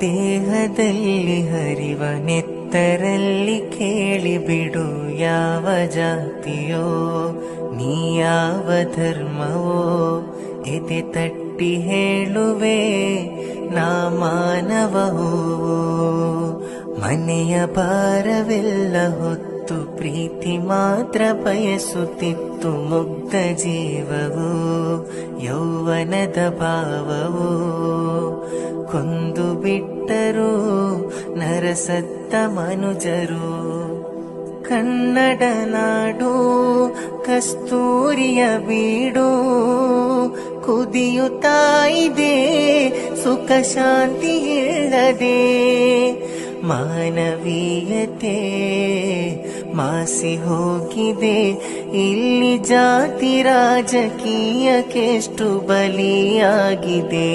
ದೇಹದಲ್ಲಿ ಹರಿವ ನೆತ್ತರಲ್ಲಿ ಕೇಳಿಬಿಡು ಯಾವ ಜಾತಿಯೋ ನೀ ಯಾವ ಧರ್ಮವೋ ಎದೆ ತಟ್ಟಿ ಹೇಳುವೆ ನಾ ಮಾನವವೋ ಮನೆಯ ಭಾರವೆಲ್ಲ ಹೊತ್ತು ಪ್ರೀತಿ ಮಾತ್ರ ಬಯಸುತ್ತಿತ್ತು ಮುಗ್ಧ ಜೀವವು ಯೌವನದ ಭಾವವು ಕೊಂದು ಬಿಟ್ಟರು ನರಸತ್ತ ಮನುಜರು. ಕನ್ನಡ ನಾಡು ಕಸ್ತೂರಿಯ ಬೀಡು ಕುದಿಯುತ್ತಾ ಇದೆ ಸುಖ ಶಾಂತಿ ಇಲ್ಲದೆ. ಮಾನವೀಯತೆ ಮಾಸಿ ಹೋಗಿದೆ ಇಲ್ಲಿ ಜಾತಿ ರಾಜಕೀಯಕ್ಕೆಷ್ಟು ಬಲಿಯಾಗಿದೆ.